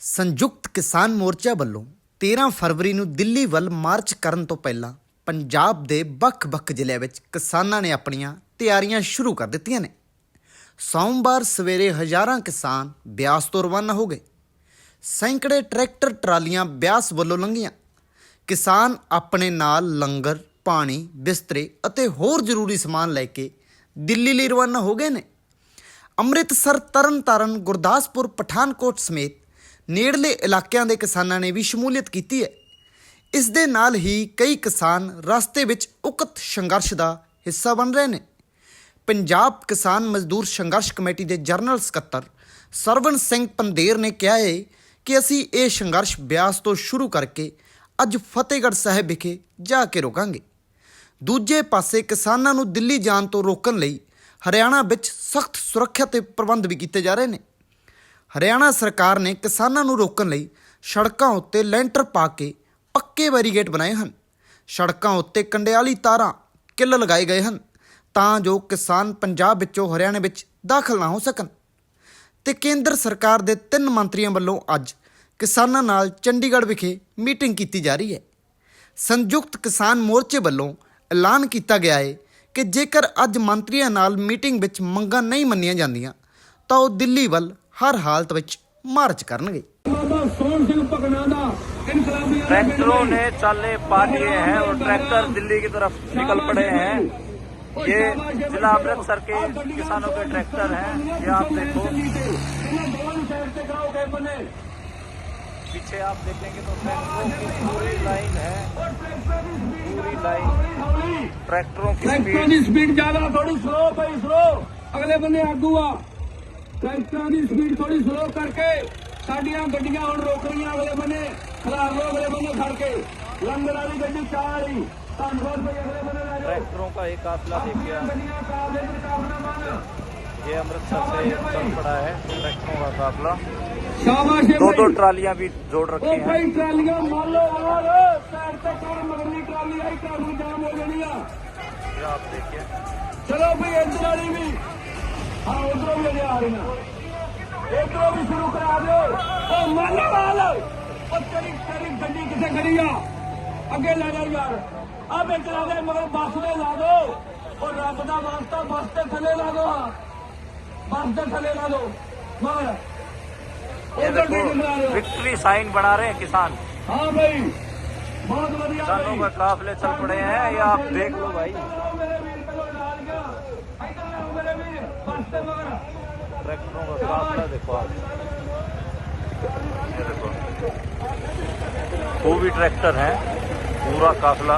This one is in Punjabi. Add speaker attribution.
Speaker 1: ਸੰਯੁਕਤ ਕਿਸਾਨ ਮੋਰਚਾ ਵੱਲੋਂ 13 ਫਰਵਰੀ ਨੂੰ ਦਿੱਲੀ ਵੱਲ ਮਾਰਚ ਕਰਨ ਤੋਂ ਪਹਿਲਾਂ ਪੰਜਾਬ ਦੇ ਵੱਖ-ਵੱਖ ਜ਼ਿਲ੍ਹਿਆਂ ਵਿੱਚ ਕਿਸਾਨਾਂ ਨੇ ਆਪਣੀਆਂ ਤਿਆਰੀਆਂ ਸ਼ੁਰੂ ਕਰ ਦਿੱਤੀਆਂ ਨੇ। ਸੋਮਵਾਰ ਸਵੇਰੇ ਹਜ਼ਾਰਾਂ ਕਿਸਾਨ ਬਿਆਸ ਤੋਂ ਰਵਾਨਾ ਹੋ ਗਏ। ਸੈਂਕੜੇ ਟਰੈਕਟਰ, ਟਰਾਲੀਆਂ ਬਿਆਸ ਵੱਲੋਂ ਲੰਘੀਆਂ। ਕਿਸਾਨ ਆਪਣੇ ਨਾਲ ਲੰਗਰ, ਪਾਣੀ, ਬਿਸਤਰੇ ਅਤੇ ਹੋਰ ਜ਼ਰੂਰੀ ਸਮਾਨ ਲੈ ਕੇ ਦਿੱਲੀ ਲਈ ਰਵਾਨਾ ਹੋ ਗਏ ਨੇ। ਅੰਮ੍ਰਿਤਸਰ, ਤਰਨਤਾਰਨ, ਗੁਰਦਾਸਪੁਰ, ਪਠਾਨਕੋਟ ਸਮੇਤ ਨੇੜਲੇ ਇਲਾਕਿਆਂ ਦੇ ਕਿਸਾਨਾਂ ਨੇ ਵੀ ਸ਼ਮੂਲੀਅਤ ਕੀਤੀ ਹੈ। ਇਸ ਦੇ ਨਾਲ ਹੀ ਕਈ ਕਿਸਾਨ ਰਸਤੇ ਵਿੱਚ ਉਕਤ ਸੰਘਰਸ਼ ਦਾ ਹਿੱਸਾ ਬਣ ਰਹੇ ਨੇ। ਪੰਜਾਬ ਕਿਸਾਨ ਮਜ਼ਦੂਰ ਸੰਘਰਸ਼ ਕਮੇਟੀ ਦੇ ਜਨਰਲ ਸਕੱਤਰ ਸਰਵਨ ਸਿੰਘ ਪੰਦੇਰ ਨੇ ਕਿਹਾ ਹੈ ਕਿ ਅਸੀਂ ਇਹ ਸੰਘਰਸ਼ ਬਿਆਸ ਤੋਂ ਸ਼ੁਰੂ ਕਰਕੇ ਅੱਜ ਫਤਿਹਗੜ੍ਹ ਸਾਹਿਬ ਵਿਖੇ ਜਾ ਕੇ ਰੋਕਾਂਗੇ। ਦੂਜੇ ਪਾਸੇ ਕਿਸਾਨਾਂ ਨੂੰ ਦਿੱਲੀ ਜਾਣ ਤੋਂ ਰੋਕਣ ਲਈ ਹਰਿਆਣਾ ਵਿੱਚ ਸਖਤ ਸੁਰੱਖਿਆ ਤੇ ਪ੍ਰਬੰਧ ਵੀ ਕੀਤੇ ਜਾ ਰਹੇ ਨੇ। ਹਰਿਆਣਾ ਸਰਕਾਰ ਨੇ ਕਿਸਾਨਾਂ ਨੂੰ ਰੋਕਣ ਲਈ ਸੜਕਾਂ ਉੱਤੇ ਲੈਂਟਰ ਪਾ ਕੇ ਪੱਕੇ ਬੈਰੀਗੇਟ ਬਣਾਏ ਹਨ। ਸੜਕਾਂ ਉੱਤੇ ਕੰਡਿਆਲੀ ਤਾਰਾਂ ਕਿੱਲ ਲਗਾਏ ਗਏ ਹਨ ਤਾਂ ਜੋ ਕਿਸਾਨ ਪੰਜਾਬ ਵਿੱਚੋਂ ਹਰਿਆਣੇ ਵਿੱਚ ਦਾਖਲ ਨਾ ਹੋ ਸਕਣ। ਤੇ ਕੇਂਦਰ ਸਰਕਾਰ ਦੇ ਤਿੰਨ ਮੰਤਰੀਆਂ ਵੱਲੋਂ ਅੱਜ ਕਿਸਾਨਾਂ ਨਾਲ ਚੰਡੀਗੜ੍ਹ ਵਿਖੇ ਮੀਟਿੰਗ ਕੀਤੀ ਜਾ ਰਹੀ ਹੈ। ਸੰਯੁਕਤ ਕਿਸਾਨ ਮੋਰਚੇ ਵੱਲੋਂ ਐਲਾਨ ਕੀਤਾ ਗਿਆ ਹੈ ਕਿ ਜੇਕਰ ਅੱਜ ਮੰਤਰੀਆਂ ਨਾਲ ਮੀਟਿੰਗ ਵਿੱਚ ਮੰਗਾਂ ਨਹੀਂ ਮੰਨੀਆਂ ਜਾਂਦੀਆਂ ਤਾਂ ਉਹ ਦਿੱਲੀ ਵੱਲ ਹਰ ਹਾਲਤ ਵਿੱਚ ਮਾਰਚ ਕਰਨਗੇ
Speaker 2: ਬਾਬਾ ਸੋਹਣ ਸਿੰਘ ਭਗਨਾ ਦਾ ਇਨਕਲਾਬੀ
Speaker 3: ट्रैक्टरों ने चाले पा लिए हैं और ट्रैक्टर दिल्ली की तरफ निकल पड़े हैं ये जिला अमृतसर के किसानों के ट्रैक्टर हैं ये आप देखो
Speaker 2: ਸਾਈਡ ਤੇ ਕਰਾਓ ਗਏ ਬੰਨੇ
Speaker 3: पीछे आप देखेंगे तो ट्रैक्टरों की पूरी लाइन है पूरी लाइन ट्रैक्टरों की
Speaker 2: ਟਰੈਕਟਰਾਂ
Speaker 3: स्पीड
Speaker 2: ਦੀ ਸਪੀਡ ਜ਼ਿਆਦਾ ਥੋੜੀ ਸਲੋ ਪਈ ਸਲੋ ਅਗਲੇ ਬੰਨੇ ਆਗੂ ਆ ਟਰੈਕਟਰਾਂ ਦੀ ਸਪੀਡ ਥੋੜੀ ਸਲੋ ਕਰਕੇ ਸਾਡੀਆਂ ਗੱਡੀਆਂ ਹੁਣ ਰੋਕ ਰਹੀਆਂ ਅਗਲੇ ਬੰਨੇ ਖਲਾਰ ਲੋ ਅਗਲੇ ਬੰਨੇ ਖੜ ਕੇ ਲੰਗਰ ਵਾਲੀ ਗੱਡੀ ਚਾਰ ਹੀ ਧੰਨਵਾਦ ਭਾਈ ਅਗਲੇ ਬੰਨੇ ਲੈ ਜਾਓ
Speaker 3: ट्रैक्टरों का एक काफिला देखिए आप
Speaker 2: ਗੱਡੀਆਂ ਕਾਰ ਦੇ ਮੁਕਾਬਲਾ ਮੰਨ
Speaker 3: ये अमृतसर से चल पड़ा है ट्रैक्टरों का काफिला
Speaker 2: ਸ਼ਾਬਾਸ਼ ਏ
Speaker 3: दो दो
Speaker 2: ਭਾਈ
Speaker 3: ट्रालियां भी जोड़ रखी
Speaker 2: ਉਹ
Speaker 3: हैं
Speaker 2: ਭਾਈ ਟਰਾਲੀਆਂ ਮੰਨ ਲਓ ਹੋਰ ਸਾਈਡ ਤੇ ਕਰ ਮਗਰਲੀ ਟਰਾਲੀ ਆਈ ਟਰਾਲੀ ਜਾਮ ਹੋ ਜਾਣੀ ਆ
Speaker 3: ये आप देखिए
Speaker 2: ਚਲੋ ਭਈ ਇੱਧਰ ਵਾਲੀ ਵੀ ਹਾਂ भी शुरू करा दो। अगे ले जाओ यार। अब एक ला दे मगर बस में ला दो। और रब का वास्ता बस के थले ला दो।
Speaker 3: बस
Speaker 2: के
Speaker 3: थले
Speaker 2: ला दो। मगर
Speaker 3: विक्ट्री साइन बना रहे हैं किसान।
Speaker 2: हाँ भाई बहुत बढ़िया
Speaker 3: किसानों का काफले चल पड़े हैं ये आप देख लो भाई। ट्रैक्टरों का काफिला देखो आप ये देखो वो भी ट्रैक्टर है पूरा काफिला